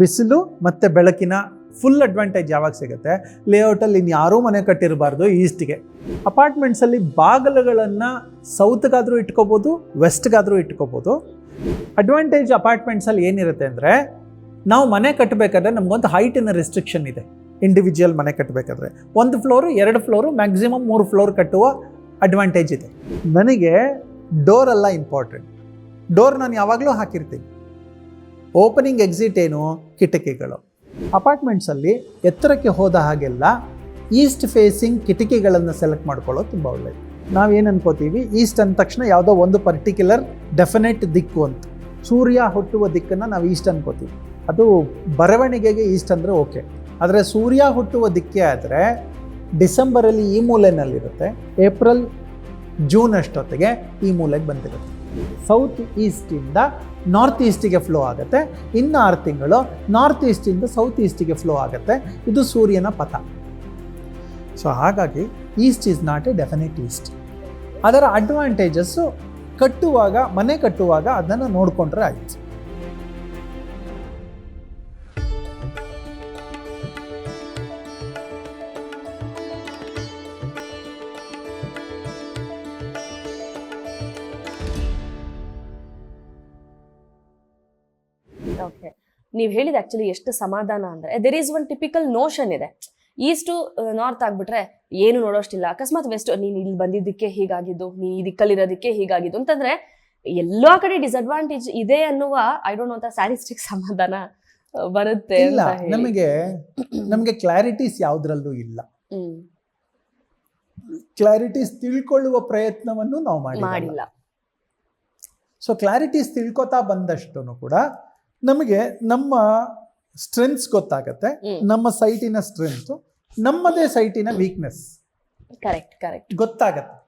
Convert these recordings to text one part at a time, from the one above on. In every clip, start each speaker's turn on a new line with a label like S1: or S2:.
S1: ಬಿಸಿಲು ಮತ್ತು ಬೆಳಕಿನ ಫುಲ್ ಅಡ್ವಾಂಟೇಜ್ ಯಾವಾಗ ಸಿಗುತ್ತೆ? ಲೇಔಟಲ್ಲಿ ಇನ್ನು ಯಾರೂ ಮನೆ ಕಟ್ಟಿರಬಾರ್ದು ಈಸ್ಟ್ಗೆ ಅಪಾರ್ಟ್ಮೆಂಟ್ಸಲ್ಲಿ ಬಾಗಿಲುಗಳನ್ನು ಸೌತ್ಗಾದರೂ ಇಟ್ಕೋಬೋದು ವೆಸ್ಟ್ಗಾದರೂ ಇಟ್ಕೋಬೋದು. ಅಡ್ವಾಂಟೇಜ್ ಅಪಾರ್ಟ್ಮೆಂಟ್ಸಲ್ಲಿ ಏನಿರುತ್ತೆ ಅಂದರೆ, ನಾವು ಮನೆ ಕಟ್ಟಬೇಕಾದ್ರೆ ನಮಗೊಂದು ಹೈಟಿನ ರೆಸ್ಟ್ರಿಕ್ಷನ್ ಇದೆ. ಇಂಡಿವಿಜುವಲ್ ಮನೆ ಕಟ್ಟಬೇಕಾದ್ರೆ ಒಂದು ಫ್ಲೋರು ಎರಡು ಫ್ಲೋರು ಮ್ಯಾಕ್ಸಿಮಮ್ ಮೂರು ಫ್ಲೋರ್ ಕಟ್ಟುವ ಅಡ್ವಾಂಟೇಜ್ ಇದೆ. ನನಗೆ ಡೋರ್ ಎಲ್ಲ ಇಂಪಾರ್ಟೆಂಟ್ ಡೋರ್ ನಾನು ಯಾವಾಗಲೂ ಹಾಕಿರ್ತೀನಿ. ಓಪನಿಂಗ್ ಎಕ್ಸಿಟ್ ಏನು? ಕಿಟಕಿಗಳು. ಅಪಾರ್ಟ್ಮೆಂಟ್ಸಲ್ಲಿ ಎತ್ತರಕ್ಕೆ ಹೋದ ಹಾಗೆಲ್ಲ ಈಸ್ಟ್ ಫೇಸಿಂಗ್ ಕಿಟಕಿಗಳನ್ನು ಸೆಲೆಕ್ಟ್ ಮಾಡ್ಕೊಳ್ಳೋದು ತುಂಬ ಒಳ್ಳೆಯದು ನಾವೇನು ಅನ್ಕೋತೀವಿ? ಈಸ್ಟ್ ಅಂದ ತಕ್ಷಣ ಯಾವುದೋ ಒಂದು ಪರ್ಟಿಕ್ಯುಲರ್ ಡೆಫಿನೆಟ್ ದಿಕ್ಕು ಅಂತ. ಸೂರ್ಯ ಹುಟ್ಟುವ ದಿಕ್ಕನ್ನು ನಾವು ಈಸ್ಟ್ ಅನ್ಕೋತೀವಿ. ಅದು ಬರವಣಿಗೆಗೆ ಈಸ್ಟ್ ಅಂದರೆ ಓಕೆ. ಆದರೆ ಸೂರ್ಯ ಹುಟ್ಟುವ ದಿಕ್ಕೆ ಆದರೆ ಡಿಸೆಂಬರಲ್ಲಿ ಈ ಮೂಲೆಯಲ್ಲಿರುತ್ತೆ ಏಪ್ರಿಲ್, ಜೂನ್ ಅಷ್ಟೊತ್ತಿಗೆ ಈ ಮೂಲೆಗೆ ಬಂದಿರುತ್ತೆ. ಸೌತ್ ಈಸ್ಟಿಂದ ನಾರ್ತ್ ಈಸ್ಟಿಗೆ ಫ್ಲೋ ಆಗುತ್ತೆ. ಇನ್ನು ಆರು ತಿಂಗಳು ನಾರ್ತ್ ಈಸ್ಟಿಂದ ಸೌತ್ ಈಸ್ಟಿಗೆ ಫ್ಲೋ ಆಗುತ್ತೆ. ಇದು ಸೂರ್ಯನ ಪಥ. ಸೊ ಹಾಗಾಗಿ east is not a definite east ಅದರ ಅಡ್ವಾಂಟೇಜಸ್ಸು ಕಟ್ಟುವಾಗ, ಮನೆ ಕಟ್ಟುವಾಗ ಅದನ್ನು ನೋಡಿಕೊಂಡ್ರೆ ಆಯ್ತು.
S2: ನೀವು ಹೇಳಿದ ಆ್ಯಕ್ಚುಲಿ ಎಷ್ಟು ಸಮಾಧಾನ ಅಂದ್ರೆ there is one typical notion ಇದೆ. ಈಸ್ಟು ನಾರ್ತ್ ಆಗ್ಬಿಟ್ರೆ ಏನು ನೋಡೋಷ್ಟಿಲ್ಲ. ಅಕಸ್ಮಾತ್ ವೆಸ್ಟ್ ನೀನು ಇಲ್ಲಿ ಬಂದಿದ್ದಕ್ಕೆ ಹೀಗಾಗಿದ್ದು ನೀ ಈ ದಿಕ್ಕಲ್ಲಿರೋದಕ್ಕೆ ಹೀಗಾಗಿದ್ದು ಅಂತಂದ್ರೆ ಎಲ್ಲ ಕಡೆ ಡಿಸ್ಅಡ್ವಾಂಟೇಜ್ ಇದೆ ಅನ್ನುವ ಐ ಡೋಂಟ್ ಅಂತ ಸ್ಯಾರಿಸ್ಟಿಕ್ ಸಮಾಧಾನ ಬರುತ್ತೆ
S1: ಇಲ್ಲ. ನಮಗೆ ನಮಗೆ ಕ್ಲಾರಿಟೀಸ್ ಯಾವುದ್ರಲ್ಲೂ ಇಲ್ಲ. ಕ್ಲಾರಿಟೀಸ್ ತಿಳ್ಕೊಳ್ಳುವ ಪ್ರಯತ್ನವನ್ನು ನಾವು ಮಾಡಿಲ್ಲ. ಸೊ ಕ್ಲಾರಿಟೀಸ್ ತಿಳ್ಕೊತಾ ಬಂದಷ್ಟು ಕೂಡ ನಮಗೆ ನಮ್ಮ ಸ್ಟ್ರೆಂತ್ಸ್ ಗೊತ್ತಾಗತ್ತೆ ನಮ್ಮ ಸೈಟಿನ ಸ್ಟ್ರೆಂತ್ ನಮ್ಮದೇ ಸೈಟಿನ ವೀಕ್ನೆಸ್
S2: ಕರೆಕ್ಟ್ ಕರೆಕ್ಟ್
S1: ಗೊತ್ತಾಗತ್ತೆ.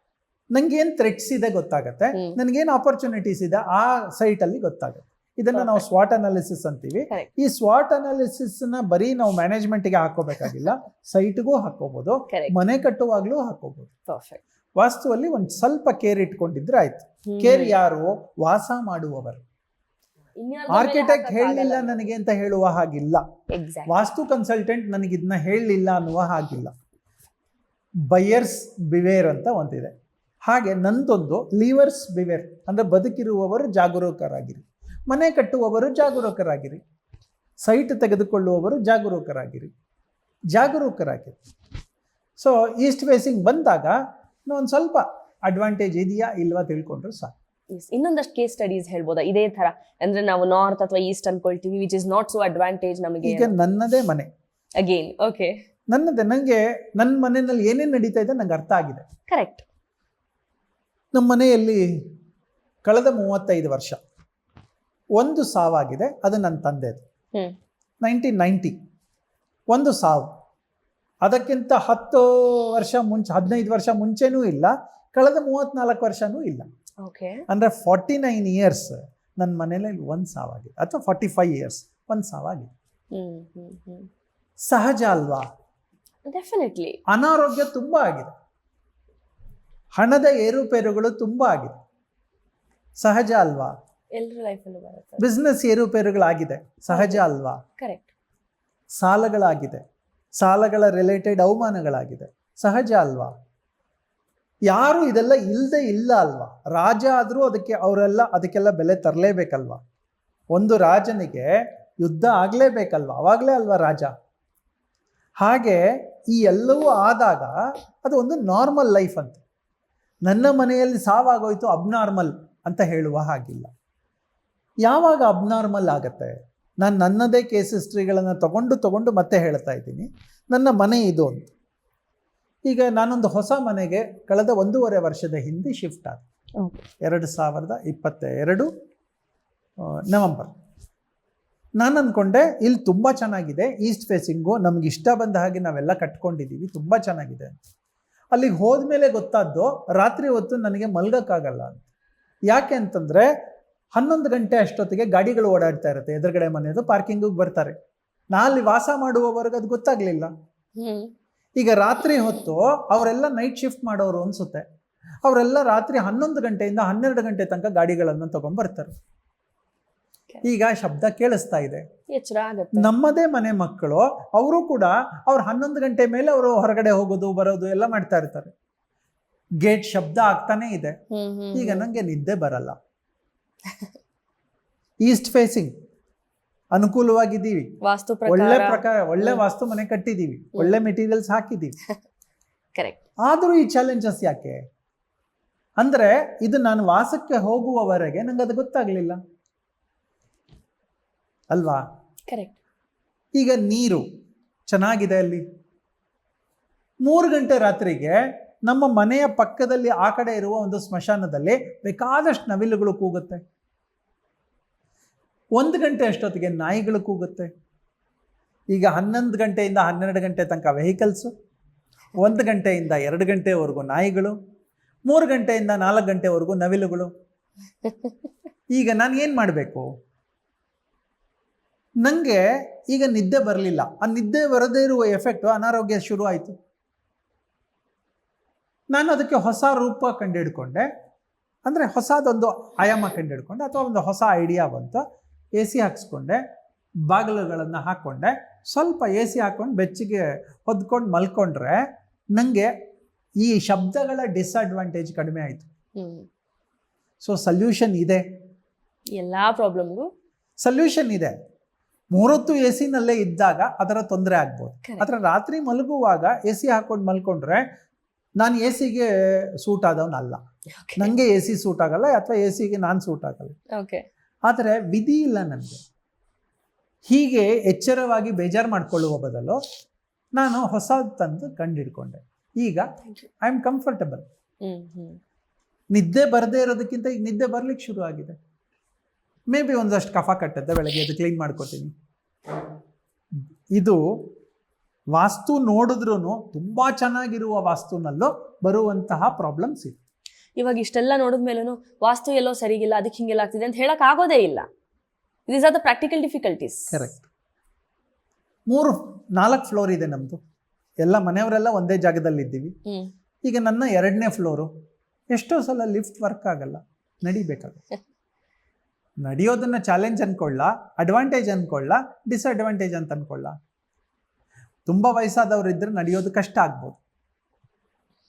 S1: ನಂಗೇನು ಥ್ರೆಟ್ಸ್ ಇದೆ ಗೊತ್ತಾಗತ್ತೆ. ನನಗೇನು ಆಪರ್ಚುನಿಟೀಸ್ ಇದೆ ಆ ಸೈಟಲ್ಲಿ ಗೊತ್ತಾಗುತ್ತೆ. ಇದನ್ನ ನಾವು ಸ್ವಾಟ್ ಅನಾಲಿಸಿಸ್ ಅಂತೀವಿ. ಈ ಸ್ವಾಟ್ ಅನಾಲಿಸಿಸ್ನ ಬರೀ ನಾವು ಮ್ಯಾನೇಜ್ಮೆಂಟ್ಗೆ ಹಾಕೋಬೇಕಾಗಿಲ್ಲ ಸೈಟ್ಗೂ ಹಾಕೋಬಹುದು ಮನೆ ಕಟ್ಟುವಾಗ್ಲೂ ಹಾಕೋಬಹುದು ವಾಸ್ತುವಲ್ಲಿ ಒಂದು ಸ್ವಲ್ಪ ಕೇರ್ ಇಟ್ಕೊಂಡಿದ್ರೆ ಆಯ್ತು. ಕೇರ್ ಯಾರು? ವಾಸ ಮಾಡುವವರು. ಆರ್ಕಿಟೆಕ್ಟ್ ಹೇಳಲಿಲ್ಲ ನನಗೆ ಅಂತ ಹೇಳುವ ಹಾಗಿಲ್ಲ. ವಾಸ್ತು ಕನ್ಸಲ್ಟೆಂಟ್ ನನಗೆ ಇದನ್ನ ಹೇಳಲಿಲ್ಲ ಅನ್ನುವ ಹಾಗಿಲ್ಲ. ಬಯರ್ಸ್ ಬಿವೇರ್ ಅಂತ ಒಂದಿದೆ. ಹಾಗೆ ನಂದೊಂದು ಲೀವರ್ಸ್ ಬಿವೇರ್ ಅಂದ್ರೆ ಬದುಕಿರುವವರು ಜಾಗರೂಕರಾಗಿರಿ. ಮನೆ ಕಟ್ಟುವವರು ಜಾಗರೂಕರಾಗಿರಿ. ಸೈಟ್ ತೆಗೆದುಕೊಳ್ಳುವವರು ಜಾಗರೂಕರಾಗಿರಿ. ಜಾಗರೂಕರಾಗಿರಿ. ಸೊ ಈಸ್ಟ್ ಫೇಸಿಂಗ್ ಬಂದಾಗ ಒಂದು ಸ್ವಲ್ಪ ಅಡ್ವಾಂಟೇಜ್ ಇದೆಯಾ ಇಲ್ವಾ ತಿಳ್ಕೊಂಡ್ರೆ ಸಾಕು.
S2: ಇನ್ನೊಂದಷ್ಟು ಕೇಸ್ ಸ್ಟಡೀಸ್ ಹೇಳ್ಬೋದಾ? ಇದೇ ತರ ಅಂದ್ರೆ ನಾವು ನಾರ್ತ್ ಅಥವಾ east ಅನ್ಕೊಳ್ತೀವಿ which is not so advantage ನಮಗೆ
S1: ಈಗ ನನ್ನದೇ ಮನೆ.
S2: ಅಗೇನ್ ಓಕೆ
S1: ನನ್ನದೇ ನನಗೆ ನನ್ನ ಮನೆಯಲ್ಲಿ ಏನೇನು ನಡೀತಾ ಇದೆ ನಂಗೆ ಅರ್ಥ ಆಗಿದೆ.
S2: ಕರೆಕ್ಟ್
S1: ನಮ್ಮ ಮನೆಯಲ್ಲಿ ಕಳೆದ ಮೂವತ್ತೈದು ವರ್ಷ. ಒಂದು ಸಾವಾಗಿದೆ ಅದು ನನ್ನ ತಂದೆದು. ನೈನ್ಟೀನ್ ನೈಂಟಿ ಒಂದು ಸಾವು. ಅದಕ್ಕಿಂತ ಹತ್ತು ವರ್ಷ ಮುಂಚೆ ಹದಿನೈದು ವರ್ಷ ಮುಂಚೆನೂ ಇಲ್ಲ ಕಳೆದ ಮೂವತ್ತ್ನಾಲ್ಕು ವರ್ಷನೂ ಇಲ್ಲ. ಅಂದರೆ ಫಾರ್ಟಿ ನೈನ್ ಇಯರ್ಸ್ ನನ್ನ ಮನೇಲಿ ಒಂದು ಸಾವಾಗಿದೆ. ಅಥವಾ ಫಾರ್ಟಿ ಫೈವ್ ಇಯರ್ಸ್ ಒಂದು ಸಾವಾಗಿದೆ. ಸಹಜ ಅಲ್ವಾ?
S2: ಡೆಫಿನೆಟ್ಲಿ
S1: ಅನಾರೋಗ್ಯ ತುಂಬ ಆಗಿದೆ. ಹಣದ ಏರುಪೇರುಗಳು ತುಂಬ ಆಗಿದೆ. ಸಹಜ ಅಲ್ವಾ?
S2: ಎಲ್ಲರ ಲೈಫಲ್ಲೂ ಬರುತ್ತೆ.
S1: ಬಿಸ್ನೆಸ್ ಏರುಪೇರುಗಳಾಗಿದೆ. ಸಹಜ ಅಲ್ವಾ?
S2: ಕರೆಕ್ಟ್
S1: ಸಾಲಗಳಾಗಿದೆ. ಸಾಲಗಳ ರಿಲೇಟೆಡ್ ಅವಮಾನಗಳಾಗಿದೆ. ಸಹಜ ಅಲ್ವಾ? ಯಾರು ಇದೆಲ್ಲ ಇಲ್ಲದೆ ಇಲ್ಲ ಅಲ್ವಾ? ರಾಜ ಆದರೂ ಅದಕ್ಕೆ ಅವರೆಲ್ಲ ಅದಕ್ಕೆಲ್ಲ ಬೆಲೆ ತರಲೇಬೇಕಲ್ವಾ? ಒಂದು ರಾಜನಿಗೆ ಯುದ್ಧ ಆಗಲೇಬೇಕಲ್ವಾ? ಅವಾಗಲೇ ಅಲ್ವಾ ರಾಜ? ಹಾಗೆ ಈ ಎಲ್ಲವೂ ಆದಾಗ ಅದು ಒಂದು ನಾರ್ಮಲ್ ಲೈಫ್ ಅಂತ. ನನ್ನ ಮನೆಯಲ್ಲಿ ಸಾವಾಗೋಯ್ತು ಅಬ್ನಾರ್ಮಲ್ ಅಂತ ಹೇಳುವ ಹಾಗಿಲ್ಲ. ಯಾವಾಗ ಅಬ್ನಾರ್ಮಲ್ ಆಗತ್ತೆ? ನಾನು ನನ್ನದೇ ಕೇಸ್ ಹಿಸ್ಟ್ರಿಗಳನ್ನು ತಗೊಂಡು ತಗೊಂಡು ಮತ್ತೆ ಹೇಳ್ತಾ ಇದ್ದೀನಿ. ನನ್ನ ಮನೆ ಇದು ಅಂತ. ಈಗ ನಾನೊಂದು ಹೊಸ ಮನೆಗೆ ಕಳೆದ ಒಂದೂವರೆ ವರ್ಷದ ಹಿಂದೆ ಶಿಫ್ಟ್ ಆದ. ಎರಡು ಸಾವಿರದ ಇಪ್ಪತ್ತ ಎರಡು ನವಂಬರ್. ನಾನು ಅಂದ್ಕೊಂಡೆ ಇಲ್ಲಿ ತುಂಬ ಚೆನ್ನಾಗಿದೆ ಈಸ್ಟ್ ಫೇಸಿಂಗು ನಮ್ಗೆ ಇಷ್ಟ ಬಂದ ಹಾಗೆ ನಾವೆಲ್ಲ ಕಟ್ಕೊಂಡಿದ್ದೀವಿ ತುಂಬ ಚೆನ್ನಾಗಿದೆ ಅಂತ. ಅಲ್ಲಿಗೆ ಹೋದ್ಮೇಲೆ ಗೊತ್ತಾದ್ದು ರಾತ್ರಿ ಹೊತ್ತು ನನಗೆ ಮಲ್ಗೋಕ್ಕಾಗಲ್ಲ ಅಂತ. ಯಾಕೆ ಅಂತಂದರೆ ಹನ್ನೊಂದು ಗಂಟೆ ಅಷ್ಟೊತ್ತಿಗೆ ಗಾಡಿಗಳು ಓಡಾಡ್ತಾ ಇರುತ್ತೆ ಎದುರುಗಡೆ ಮನೆಯದು ಪಾರ್ಕಿಂಗಿಗೆ ಬರ್ತಾರೆ. ನಾ ಅಲ್ಲಿ ವಾಸ ಮಾಡುವವರೆಗೆ ಅದು ಗೊತ್ತಾಗಲಿಲ್ಲ ಈಗ ರಾತ್ರಿ ಹೊತ್ತು ಅವರೆಲ್ಲ ನೈಟ್ ಶಿಫ್ಟ್ ಮಾಡೋರು ಅನಿಸುತ್ತೆ. ಅವರೆಲ್ಲ ರಾತ್ರಿ ಹನ್ನೊಂದು ಗಂಟೆಯಿಂದ ಹನ್ನೆರಡು ಗಂಟೆ ತನಕ ಗಾಡಿಗಳನ್ನು ತಗೊಂಡ್ಬರ್ತಾರೆ ಈಗ ಶಬ್ದ ಕೇಳಿಸ್ತಾ ಇದೆ. ನಮ್ಮದೇ ಮನೆ ಮಕ್ಕಳು ಅವರು ಕೂಡ ಅವ್ರು ಹನ್ನೊಂದು ಗಂಟೆ ಮೇಲೆ ಅವರು ಹೊರಗಡೆ ಹೋಗೋದು ಬರೋದು ಎಲ್ಲ ಮಾಡ್ತಾ ಇರ್ತಾರೆ. ಗೇಟ್ ಶಬ್ದ ಆಗ್ತಾನೆ ಇದೆ. ಈಗ. ನಂಗೆ ನಿದ್ದೆ ಬರಲ್ಲ. East facing ಅನುಕೂಲವಾಗಿದ್ದೀವಿ.
S2: ವಾಸ್ತು
S1: ಒಳ್ಳೆ
S2: ಪ್ರಕಾರ.
S1: ಒಳ್ಳೆ ವಾಸ್ತು ಮನೆ ಕಟ್ಟಿದೀವಿ ಒಳ್ಳೆ ಮೆಟೀರಿಯಲ್ಸ್ ಹಾಕಿದೀವಿ
S2: ಕರೆಕ್ಟ್
S1: ಆದರೂ ಈ ಚಾಲೆಂಜಸ್ ಯಾಕೆ? ಅಂದ್ರೆ ಇದು ನಾನು ವಾಸಕ್ಕೆ ಹೋಗುವವರೆಗೆ ನಂಗೆ ಅದು ಗೊತ್ತಾಗ್ಲಿಲ್ಲ. ಅಲ್ವಾ?
S2: ಕರೆಕ್ಟ್
S1: ಈಗ ನೀರು ಚೆನ್ನಾಗಿದೆ ಅಲ್ಲಿ? ಮೂರು ಗಂಟೆ ರಾತ್ರಿಗೆ ನಮ್ಮ ಮನೆಯ ಪಕ್ಕದಲ್ಲಿ ಆ ಕಡೆ ಇರುವ ಒಂದು ಸ್ಮಶಾನದಲ್ಲಿ ಬೇಕಾದಷ್ಟು ನವಿಲುಗಳು ಕೂಗುತ್ತೆ. ಒಂದು ಗಂಟೆ ಅಷ್ಟೊತ್ತಿಗೆ ನಾಯಿಗಳು ಕೂಗುತ್ತೆ. ಈಗ ಹನ್ನೊಂದು ಗಂಟೆಯಿಂದ ಹನ್ನೆರಡು ಗಂಟೆ ತನಕ ವೆಹಿಕಲ್ಸು ಒಂದು ಗಂಟೆಯಿಂದ ಎರಡು ಗಂಟೆವರೆಗೂ ನಾಯಿಗಳು, ಮೂರು ಗಂಟೆಯಿಂದ ನಾಲ್ಕು ಗಂಟೆವರೆಗೂ ನವಿಲುಗಳು. ಈಗ ನಾನು ಏನು ಮಾಡಬೇಕು? ನನಗೆ ಈಗ ನಿದ್ದೆ ಬರಲಿಲ್ಲ. ಆ ನಿದ್ದೆ ಬರದೇ ಇರುವ ಎಫೆಕ್ಟು ಅನಾರೋಗ್ಯ ಶುರು ಆಯಿತು. ನಾನು ಅದಕ್ಕೆ ಹೊಸ ರೂಪ ಕಂಡುಹಿಡ್ಕೊಂಡೆ. ಅಂದರೆ ಹೊಸದೊಂದು ಆಯಾಮ ಕಂಡುಹಿಡ್ಕೊಂಡೆ, ಅಥವಾ ಒಂದು ಹೊಸ ಐಡಿಯಾ ಬಂತು. ಎ ಸಿ ಹಾಕ್ಸ್ಕೊಂಡೆ ಬಾಗಿಲುಗಳನ್ನು ಹಾಕ್ಕೊಂಡೆ. ಸ್ವಲ್ಪ ಎ ಸಿ ಹಾಕ್ಕೊಂಡು ಬೆಚ್ಚಗೆ ಹೊದ್ಕೊಂಡು ಮಲ್ಕೊಂಡ್ರೆ ನನಗೆ ಈ ಶಬ್ದಗಳ ಡಿಸ್ಅಡ್ವಾಂಟೇಜ್ ಕಡಿಮೆ ಆಯಿತು. ಸೊ ಸಲ್ಯೂಷನ್ ಇದೆ.
S2: ಎಲ್ಲ ಪ್ರಾಬ್ಲಮ್ಗೂ
S1: ಸಲ್ಯೂಷನ್ ಇದೆ. ಮೂರೊತ್ತು ಎ ಸಿನಲ್ಲೇ ಇದ್ದಾಗ ಅದರ ತೊಂದರೆ ಆಗ್ಬೋದು.
S2: ಅದರ
S1: ಆದರೆ ರಾತ್ರಿ ಮಲಗುವಾಗ ಎ ಸಿ ಹಾಕೊಂಡು ಮಲ್ಕೊಂಡ್ರೆ ನಾನು ಎ ಸಿಗೆ ಸೂಟ್ ಆದವನಲ್ಲ. ನನಗೆ ಎ ಸಿ ಸೂಟ್ ಆಗಲ್ಲ ಅಥವಾ ಎ ಸಿಗೆ ನಾನು ಸೂಟ್ ಆಗಲ್ಲ.
S2: ಓಕೆ
S1: ಆದರೆ ವಿಧಿ ಇಲ್ಲ ನನಗೆ. ಹೀಗೆ ಎಚ್ಚರವಾಗಿ ಬೇಜಾರು ಮಾಡಿಕೊಳ್ಳುವ ಬದಲು ನಾನು ಹೊಸ ತಂದು ಕಂಡುಹಿಡ್ಕೊಂಡೆ ಈಗ ಐ ಆಮ್ ಕಂಫರ್ಟಬಲ್ ನಿದ್ದೆ ಬರದೇ ಇರೋದಕ್ಕಿಂತ ಈಗ ನಿದ್ದೆ ಬರ್ಲಿಕ್ಕೆ ಶುರು ಆಗಿದೆ. ಮೇ ಬಿ ಒಂದಷ್ಟು ಕಫ ಕಟ್ಟದ್ದೆ ಬೆಳಗ್ಗೆ ಅದು ಕ್ಲೀನ್ ಮಾಡ್ಕೋತೀನಿ. ಇದು ವಾಸ್ತು ನೋಡಿದ್ರೂ ತುಂಬ ಚೆನ್ನಾಗಿರುವ ವಾಸ್ತುನಲ್ಲೂ ಬರುವಂತಹ ಪ್ರಾಬ್ಲಮ್ಸ್ ಇದೆ
S2: ಇವಾಗ ಇಷ್ಟೆಲ್ಲ ನೋಡಿದ ಮೇಲೂ ವಾಸ್ತು ಎಲ್ಲೋ ಸರಿಗಿಲ್ಲ ಅದಕ್ಕೆ ಹಿಂಗೆಲ್ಲ ಆಗ್ತಿದೆ ಅಂತ ಹೇಳಕ್ ಆಗೋದೇ ಇಲ್ಲ. These are the practical difficulties
S1: correct ಮೂರು ನಾಲ್ಕು ಫ್ಲೋರ್ ಇದೆ ನಮ್ಮದು ಎಲ್ಲ ಮನೆಯವರೆಲ್ಲ ಒಂದೇ ಜಾಗದಲ್ಲಿ ಇದ್ದೀವಿ ಈಗ ನನ್ನ ಎರಡನೇ ಫ್ಲೋರು ಎಷ್ಟೋ ಸಲ ಲಿಫ್ಟ್ ವರ್ಕ್ ಆಗಲ್ಲ ನಡಿಬೇಕಾಗುತ್ತೆ. ನಡೆಯೋದನ್ನ ಚಾಲೆಂಜ್ ಅನ್ಕೊಳ್ಳ ಅಡ್ವಾಂಟೇಜ್ ಅನ್ಕೊಳ್ಳ ಡಿಸ್ಅಡ್ವಾಂಟೇಜ್ ಅಂತ ಅನ್ಕೊಳ್ಳ. ತುಂಬ ವಯಸ್ಸಾದವ್ರು ಇದ್ರೆ ನಡೆಯೋದು ಕಷ್ಟ ಆಗ್ಬೋದು.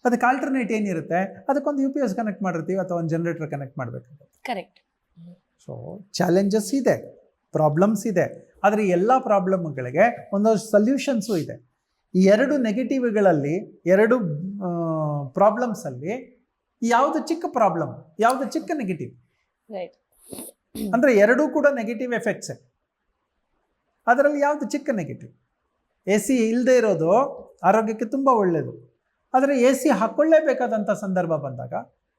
S1: ಅದಕ್ಕೆ ಆಲ್ಟರ್ನೇಟ್ ಏನಿರುತ್ತೆ? ಅದಕ್ಕೊಂದು ಯು ಪಿ ಎಸ್ ಕನೆಕ್ಟ್ ಮಾಡಿರ್ತೀವಿ ಅಥವಾ ಒಂದು ಜನರೇಟರ್ ಕನೆಕ್ಟ್ ಮಾಡಬೇಕಾಗುತ್ತೆ
S2: ಕರೆಕ್ಟ್
S1: ಸೊ ಚಾಲೆಂಜಸ್ ಇದೆ ಪ್ರಾಬ್ಲಮ್ಸ್ ಇದೆ. ಆದರೆ ಎಲ್ಲ ಪ್ರಾಬ್ಲಮ್ಗಳಿಗೆ ಒಂದೊಂದು ಸಲ್ಯೂಷನ್ಸು ಇದೆ. ಈ ಎರಡು ನೆಗೆಟಿವ್ಗಳಲ್ಲಿ ಎರಡು ಪ್ರಾಬ್ಲಮ್ಸಲ್ಲಿ ಯಾವುದು ಚಿಕ್ಕ ಪ್ರಾಬ್ಲಮ್ ಯಾವುದು ಚಿಕ್ಕ ನೆಗೆಟಿವ್
S2: ರೈಟ್
S1: ಅಂದರೆ ಎರಡೂ ಕೂಡ ನೆಗೆಟಿವ್ ಎಫೆಕ್ಟ್ಸೆ ಅದರಲ್ಲಿ ಯಾವುದು ಚಿಕ್ಕ ನೆಗೆಟಿವ್ ಎ ಸಿ ಇಲ್ಲದೆ ಇರೋದು ಆರೋಗ್ಯಕ್ಕೆ ತುಂಬ ಒಳ್ಳೆಯದು ಆದರೆ ಎ ಸಿ ಹಾಕ್ಕೊಳ್ಳೇಬೇಕಾದಂಥ ಸಂದರ್ಭ ಬಂದಾಗ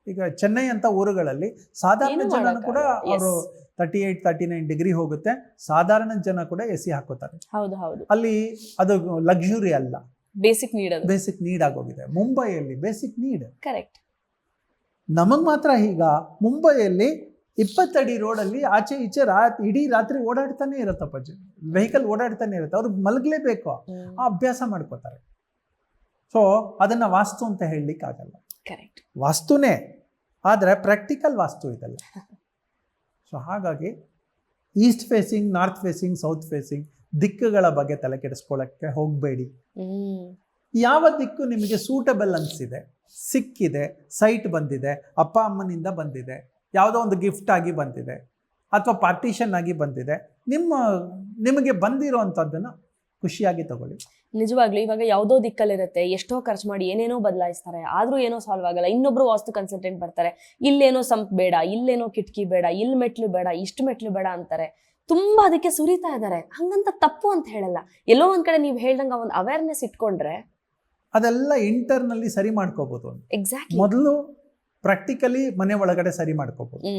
S1: ಈಗ ಚೆನ್ನೈ ಅಂತ ಊರುಗಳಲ್ಲಿ ಸಾಧಾರಣ
S2: ಜನ
S1: ಜನನು ಕೂಡ. ಅವರು. Thirty eight thirty nine degree ಹೋಗುತ್ತೆ. ಸಾಧಾರಣ ಜನ ಕೂಡ ಎ ಸಿ ಹಾಕೋತಾರೆ.
S2: ಹೌದು ಹೌದು.
S1: ಅಲ್ಲಿ ಅದು ಲಕ್ಸುರಿ ಅಲ್ಲ.
S2: ಬೇಸಿಕ್ ನೀಡ್
S1: ಬೇಸಿಕ್ ನೀಡ್ ಆಗೋಗಿದೆ. ಮುಂಬೈಯಲ್ಲಿ ಬೇಸಿಕ್ ನೀಡ್
S2: ಕರೆಕ್ಟ್
S1: ನಮಗೆ ಮಾತ್ರ ಈಗ ಮುಂಬೈಯಲ್ಲಿ ಇಪ್ಪತ್ತಡಿ ರೋಡಲ್ಲಿ ಆಚೆ ಈಚೆ ರಾ ಇಡೀ ರಾತ್ರಿ ಓಡಾಡ್ತಾನೆ ಇರುತ್ತಪ್ಪ ವೆಹಿಕಲ್ ಓಡಾಡ್ತಾನೆ ಇರುತ್ತೆ. ಅವ್ರು ಮಲಗಲೇಬೇಕು. ಆ ಅಭ್ಯಾಸ ಮಾಡ್ಕೋತಾರೆ. ಸೊ ಅದನ್ನ ವಾಸ್ತು ಅಂತ ಹೇಳಲಿಕ್ಕೆ ಆಗಲ್ಲ
S2: ಕರೆಕ್ಟ್
S1: ವಾಸ್ತುನೇ ಆದರೆ ಪ್ರಾಕ್ಟಿಕಲ್ ವಾಸ್ತು ಇದಲ್ಲ. ಸೊ ಹಾಗಾಗಿ east facing north facing south facing ದಿಕ್ಕುಗಳ ಬಗ್ಗೆ ತಲೆ ಕೆಡಿಸ್ಕೊಳ್ಳೋಕ್ಕೆ ಹೋಗಬೇಡಿ. ಯಾವ ದಿಕ್ಕು ನಿಮಗೆ ಸೂಟಬಲ್ ಅನಿಸಿದೆ? ಸಿಕ್ಕಿದೆ ಸೈಟ್ ಬಂದಿದೆ ಅಪ್ಪ ಅಮ್ಮನಿಂದ ಬಂದಿದೆ ಯಾವುದೋ ಒಂದು ಗಿಫ್ಟ್ ಆಗಿ ಬಂದಿದೆ ಅಥವಾ ಪಾರ್ಟಿಷನ್ ಆಗಿ ಬಂದಿದೆ ನಿಮ್ಮ ನಿಮಗೆ ಬಂದಿರೋ ಅಂಥದ್ದನ್ನು ಖುಷಿಯಾಗಿ ತಗೊಳ್ಳಿ.
S2: ನಿಜವಾಗ್ಲೂ ಇವಾಗ ಯಾವುದೋ ದಿಕ್ಕಲ್ಲಿರುತ್ತೆ ಎಷ್ಟೋ ಖರ್ಚು ಮಾಡಿ ಏನೇನೋ ಬದಲಾಯಿಸ್ತಾರೆ ಆದ್ರೂ ಏನೋ ಸಾಲ್ವ್ ಆಗಲ್ಲ. ಇನ್ನೊಬ್ರು ವಾಸ್ತು ಕನ್ಸಲ್ಟೆಂಟ್ ಬರ್ತಾರೆ ಇಲ್ಲೇನೋ ಸಂಪ್ ಬೇಡ ಇಲ್ಲೇನೋ ಕಿಟಕಿ ಬೇಡ ಇಲ್ಲಿ ಮೆಟ್ಲು ಬೇಡ ಇಷ್ಟು ಮೆಟ್ಲು ಬೇಡ ಅಂತಾರೆ. ತುಂಬಾ ಅದಕ್ಕೆ ಸುರಿತಾ ಇದ್ದಾರೆ. ಹಂಗಂತ ತಪ್ಪು ಅಂತ ಹೇಳಲ್ಲ. ಎಲ್ಲೋ ಒಂದ್ ಕಡೆ ನೀವು ಹೇಳ್ದಂಗ ಒಂದು ಅವೇರ್ನೆಸ್ ಇಟ್ಕೊಂಡ್ರೆ
S1: ಅದೆಲ್ಲ ಇಂಟರ್ನಲ್ಲಿ ಸರಿ ಮಾಡ್ಕೋಬಹುದು
S2: ಎಕ್ಸಾಕ್ಟ್
S1: ಮೊದಲು ಪ್ರಾಕ್ಟಿಕಲಿ ಮನೆ ಒಳಗಡೆ ಸರಿ
S2: ಮಾಡ್ಕೋಬಹುದು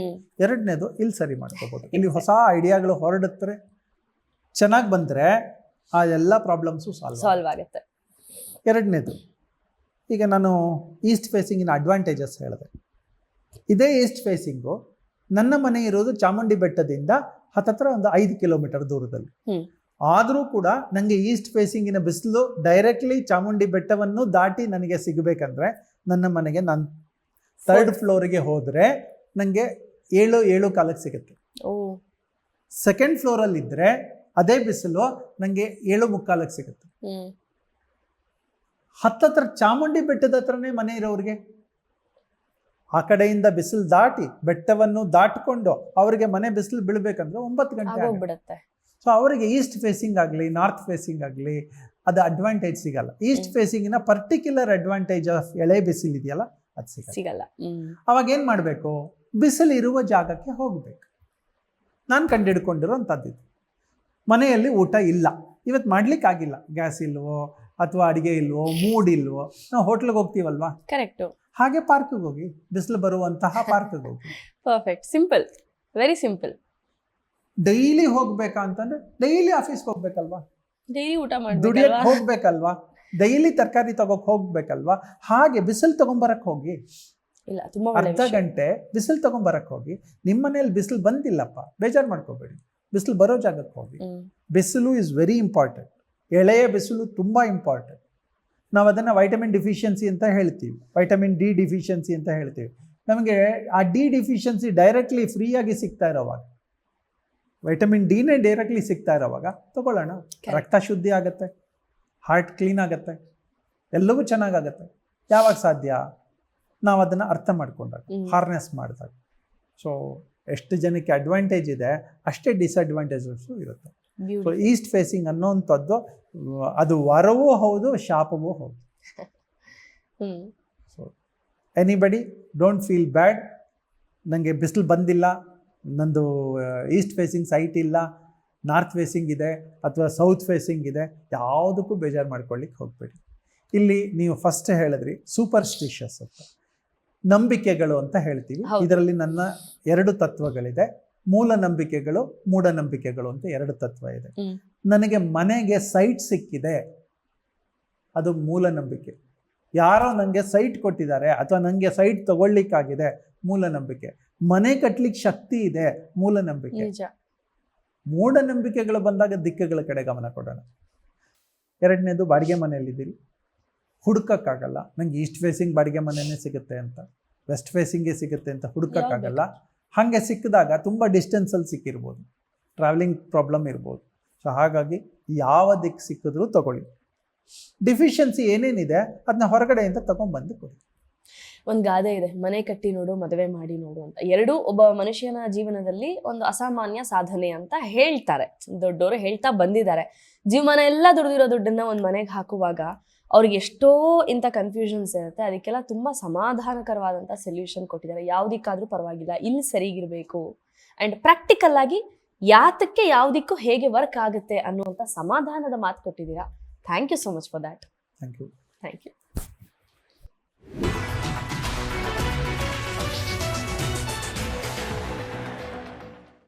S1: ಎರಡನೇದು ಇಲ್ಲಿ ಸರಿ ಮಾಡ್ಕೋಬಹುದು ಇಲ್ಲಿ ಹೊಸ ಐಡಿಯಾಗಳು ಹೊರಡುತ್ತೆ ಚೆನ್ನಾಗಿ ಬಂದರೆ ಆ ಎಲ್ಲ ಪ್ರಾಬ್ಲಮ್ಸು ಸಾಲ್ವ್
S2: ಸಾಲ್ವ್ ಆಗುತ್ತೆ.
S1: ಎರಡನೇದು ಈಗ ನಾನು ಈಸ್ಟ್ ಫೇಸಿಂಗಿನ ಅಡ್ವಾಂಟೇಜಸ್ ಹೇಳಿದೆ. ಇದೇ ಈಸ್ಟ್ ಫೇಸಿಂಗು ನನ್ನ ಮನೆ ಇರೋದು ಚಾಮುಂಡಿ ಬೆಟ್ಟದಿಂದ ಹತ್ತತ್ರ ಒಂದು ಐದು ಕಿಲೋಮೀಟರ್ ದೂರದಲ್ಲಿ. ಆದರೂ ಕೂಡ ನನಗೆ ಈಸ್ಟ್ ಫೇಸಿಂಗಿನ ಬಿಸಿಲು ಡೈರೆಕ್ಟ್ಲಿ ಚಾಮುಂಡಿ ಬೆಟ್ಟವನ್ನು ದಾಟಿ ನನಗೆ ಸಿಗಬೇಕಂದ್ರೆ ನನ್ನ ಮನೆಗೆ ನಾನು ಥರ್ಡ್ ಫ್ಲೋರಿಗೆ ಹೋದರೆ ನನಗೆ ಏಳು ಏಳು ಕಾಲಕ್ಕೆ ಸಿಗುತ್ತೆ.
S2: ಓ.
S1: ಸೆಕೆಂಡ್ ಫ್ಲೋರಲ್ಲಿ ಇದ್ದರೆ ಅದೇ ಬಿಸಿಲು ನನಗೆ ಏಳು ಮುಕ್ಕಾಲಕ್ಕೆ ಸಿಗುತ್ತೆ. ಹತ್ತತ್ರ ಚಾಮುಂಡಿ ಬೆಟ್ಟದ ಹತ್ರನೇ ಮನೆ ಇರೋರಿಗೆ. ಆ ಕಡೆಯಿಂದ ಬಿಸಿಲು ದಾಟಿ ಬೆಟ್ಟವನ್ನು ದಾಟಿಕೊಂಡು ಅವರಿಗೆ ಮನೆ ಬಿಸಿಲು ಬೀಳ್ಬೇಕಂದ್ರೆ ಒಂಬತ್ತು ಗಂಟೆ.
S2: ಆಗೋಗ್ಬಿಡತ್ತೆ
S1: ಸೊ ಅವರಿಗೆ ಈಸ್ಟ್ ಫೇಸಿಂಗ್ ಆಗಲಿ ನಾರ್ತ್ ಫೇಸಿಂಗ್ ಆಗಲಿ ಅದು ಅಡ್ವಾಂಟೇಜ್ ಸಿಗಲ್ಲ. ಈಸ್ಟ್
S2: ಫೇಸಿಂಗ್
S1: ಫೇಸಿಂಗಿನ ಪರ್ಟಿಕ್ಯುಲರ್ ಅಡ್ವಾಂಟೇಜ್ ಆಫ್ ಎಳೆ ಬಿಸಿಲು ಇದೆಯಲ್ಲ ಅದು ಸಿಗಲ್ಲ.
S2: ಸಿಗಲ್ಲ.
S1: ಅವಾಗ ಏನು ಮಾಡಬೇಕು? ಬಿಸಿಲು ಇರುವ ಜಾಗಕ್ಕೆ ಹೋಗಬೇಕು. ನಾನು ಕಂಡಿಡ್ಕೊಂಡಿರೋಂಥದ್ದು ಇದು ಮನೆಯಲ್ಲಿ ಊಟ ಇಲ್ಲ. ಇವತ್ತು ಮಾಡ್ಲಿಕ್ಕೆ ಆಗಿಲ್ಲ. ಗ್ಯಾಸ್ ಇಲ್ವೋ ಅಥವಾ ಅಡುಗೆ ಇಲ್ವೋ ಮೂಡ್ ಇಲ್ವೋ ನಾವು ಹೋಟ್ಲಿಗೆ ಹೋಗ್ತೀವಲ್ವಾ?
S2: ಕರೆಕ್ಟ್
S1: ಹಾಗೆ ಪಾರ್ಕಿಗೆ ಹೋಗಿ ಬಿಸಿಲು ಬರುವಂತಹ ಪಾರ್ಕಿಗೆ ಹೋಗಿ.
S2: Perfect simple very simple
S1: daily ಹೋಗ್ಬೇಕಾ ಅಂತಂದ್ರೆ ಡೈಲಿ ಆಫೀಸ್ಗೆ ಹೋಗ್ಬೇಕಲ್ವಾ?
S2: ಡೈಲಿ ಊಟ
S1: ದುಡಿಯಕ್ಕೆ
S2: ಮಾಡ್ಬೇಕಲ್ವಾ
S1: ಹೋಗ್ಬೇಕಲ್ವಾ? ಡೈಲಿ ತರಕಾರಿ ತಗೋಕ್ ಹೋಗ್ಬೇಕಲ್ವಾ? ಹಾಗೆ ಬಿಸಿಲು ತಗೊಂಬರಕ್ ಹೋಗಿ
S2: ಇಲ್ಲ ತುಂಬಾ ಒಳ್ಳೆ
S1: ಅರ್ಧ
S2: ವಿಷಯ.
S1: ಗಂಟೆ ಬಿಸಿಲು ತಗೊಂಬರಕ್ ಹೋಗಿ ನಿಮ್ಮ ಮನೇಲಿ ಬಿಸಿಲು ಬಂದಿಲ್ಲಪ್ಪ ಬೇಜಾರು ಮಾಡ್ಕೋಬೇಡಿ. ಬಿಸಿಲು ಬರೋ ಜಾಗಕ್ಕೆ ಹೋಗಿ ಬಿಸಿಲು ಇಸ್ ವೆರಿ ಇಂಪಾರ್ಟೆಂಟ್ ಎಳೆಯ ಬಿಸಿಲು ತುಂಬ ಇಂಪಾರ್ಟೆಂಟ್ ನಾವು ಅದನ್ನು ವೈಟಮಿನ್ ಡಿಫಿಷಿಯನ್ಸಿ ಅಂತ ಹೇಳ್ತೀವಿ. ವೈಟಮಿನ್ ಡಿ ಡಿಫಿಷಿಯನ್ಸಿ ಅಂತ ಹೇಳ್ತೀವಿ. ನಮಗೆ ಆ ಡಿ ಡಿಫಿಷಿಯನ್ಸಿ ಡೈರೆಕ್ಟ್ಲಿ ಫ್ರೀಯಾಗಿ ಸಿಗ್ತಾ ಇರೋವಾಗ ವೈಟಮಿನ್ ಡಿನೇ ಡೈರೆಕ್ಟ್ಲಿ ಸಿಗ್ತಾ ಇರೋವಾಗ ತಗೊಳ್ಳೋಣ. ರಕ್ತ ಶುದ್ಧಿ ಆಗುತ್ತೆ ಹಾರ್ಟ್ ಕ್ಲೀನ್ ಆಗುತ್ತೆ ಎಲ್ಲವೂ ಚೆನ್ನಾಗಾಗತ್ತೆ. ಯಾವಾಗ ಸಾಧ್ಯ? ನಾವು ಅದನ್ನು ಅರ್ಥ ಮಾಡ್ಕೊಂಡಾಗ ಹಾರ್ನೆಸ್ ಮಾಡಿದಾಗ. ಸೊ ಎಷ್ಟು ಜನಕ್ಕೆ ಅಡ್ವಾಂಟೇಜ್ ಇದೆ ಅಷ್ಟೇ ಡಿಸ್ಅಡ್ವಾಂಟೇಜಸ್ಸು ಇರುತ್ತೆ. ಸೊ ಈಸ್ಟ್ ಫೇಸಿಂಗ್ ಅನ್ನೋವಂಥದ್ದು ಅದು ವರವೂ ಹೌದು ಶಾಪವೂ ಹೌದು. So anybody don't feel bad ನನಗೆ ಬಿಸಿಲು ಬಂದಿಲ್ಲ ನಂದು ಈಸ್ಟ್ ಫೇಸಿಂಗ್ ಸೈಟ್ ಇಲ್ಲ ನಾರ್ತ್ ಫೇಸಿಂಗ್ ಇದೆ ಅಥವಾ ಸೌತ್ ಫೇಸಿಂಗ್ ಇದೆ ಯಾವುದಕ್ಕೂ ಬೇಜಾರು ಮಾಡ್ಕೊಳ್ಳಿಕ್ಕೆ ಹೋಗಬೇಡಿ. ಇಲ್ಲಿ ನೀವು ಫಸ್ಟ್ ಹೇಳಿದ್ರಿ ಸೂಪರ್ಸ್ಟಿಷಸ್ ಅಂತ. ನಂಬಿಕೆಗಳು ಅಂತ ಹೇಳ್ತೀವಿ. ಇದರಲ್ಲಿ ನನ್ನ ಎರಡು ತತ್ವಗಳಿದೆ. ಮೂಲ ನಂಬಿಕೆಗಳು ಮೂಢನಂಬಿಕೆಗಳು ಅಂತ ಎರಡು ತತ್ವ ಇದೆ. ನನಗೆ ಮನೆಗೆ ಸೈಟ್ ಸಿಕ್ಕಿದೆ. ಅದು ಮೂಲ ನಂಬಿಕೆ. ಯಾರೋ ನನಗೆ ಸೈಟ್ ಕೊಟ್ಟಿದ್ದಾರೆ ಅಥವಾ ನನಗೆ ಸೈಟ್ ತಗೊಳ್ಲಿಕ್ಕಾಗಿದೆ ಮೂಲ ನಂಬಿಕೆ. ಮನೆ ಕಟ್ಲಿಕ್ಕೆ ಶಕ್ತಿ ಇದೆ ಮೂಲ ನಂಬಿಕೆ. ಮೂಢನಂಬಿಕೆಗಳು ಬಂದಾಗ ದಿಕ್ಕುಗಳ ಕಡೆ ಗಮನ ಕೊಡೋಣ. ಎರಡನೇದು ಬಾಡಿಗೆ ಮನೆಯಲ್ಲಿದ್ದೀರಿ. ಹುಡುಕಕ್ಕಾಗಲ್ಲ. ನಂಗೆ ಈಸ್ಟ್ ಫೇಸಿಂಗ್ ಬಾಡಿಗೆ ಮನೆಯೇ ಸಿಗುತ್ತೆ ಅಂತ, ವೆಸ್ಟ್ ಫೇಸಿಂಗೇ ಸಿಗುತ್ತೆ ಅಂತ ಹುಡುಕಕ್ಕಾಗಲ್ಲ. ಹಾಗೆ ಸಿಕ್ಕಿದಾಗ ತುಂಬ ಡಿಸ್ಟೆನ್ಸಲ್ಲಿ ಸಿಕ್ಕಿರ್ಬೋದು. ಟ್ರಾವೆಲಿಂಗ್ ಪ್ರಾಬ್ಲಮ್ ಇರ್ಬೋದು. ಸೊ ಹಾಗಾಗಿ ಯಾವ ದಿಕ್ಕು ಸಿಕ್ಕಿದ್ರೂ ತಗೊಳ್ಳಿ. ಡಿಫಿಷಿಯನ್ಸಿ ಏನೇನಿದೆ ಅದನ್ನ ಹೊರಗಡೆಯಿಂದ ತಗೊಂಡ್ಬಂದು ಕೊಡಿ.
S2: ಒಂದು ಗಾದೆ ಇದೆ. ಮನೆ ಕಟ್ಟಿ ನೋಡು, ಮದುವೆ ಮಾಡಿ ನೋಡು ಅಂತ. ಎರಡು ಒಬ್ಬ ಮನುಷ್ಯನ ಜೀವನದಲ್ಲಿ ಒಂದು ಅಸಾಮಾನ್ಯ ಸಾಧನೆ ಅಂತ ಹೇಳ್ತಾರೆ. ದೊಡ್ಡವರು ಹೇಳ್ತಾ ಬಂದಿದ್ದಾರೆ. ಜೀವಮಾನ ಎಲ್ಲ ದುಡ್ದಿರೋ ದುಡ್ಡನ್ನ ಒಂದು ಮನೆಗೆ ಹಾಕುವಾಗ ಅವ್ರಿಗೆ ಎಷ್ಟೋ ಇಂಥ ಕನ್ಫ್ಯೂಷನ್ಸ್ ಇರುತ್ತೆ. ಅದಕ್ಕೆಲ್ಲ ತುಂಬ ಸಮಾಧಾನಕರವಾದಂಥ ಸೊಲ್ಯೂಷನ್ ಕೊಟ್ಟಿದ್ದಾರೆ. ಯಾವುದಕ್ಕಾದರೂ ಪರವಾಗಿಲ್ಲ. ಇಲ್ಲಿ ಸರಿಗಿರಬೇಕು. ಆ್ಯಂಡ್ ಪ್ರಾಕ್ಟಿಕಲ್ ಆಗಿ ಯಾತಕ್ಕೆ ಯಾವುದಕ್ಕೂ ಹೇಗೆ ವರ್ಕ್ ಆಗುತ್ತೆ ಅನ್ನುವಂಥ ಸಮಾಧಾನದ ಮಾತು ಕೊಟ್ಟಿದ್ದೀರಾ. Thank you so much for that
S1: thank you
S2: thank you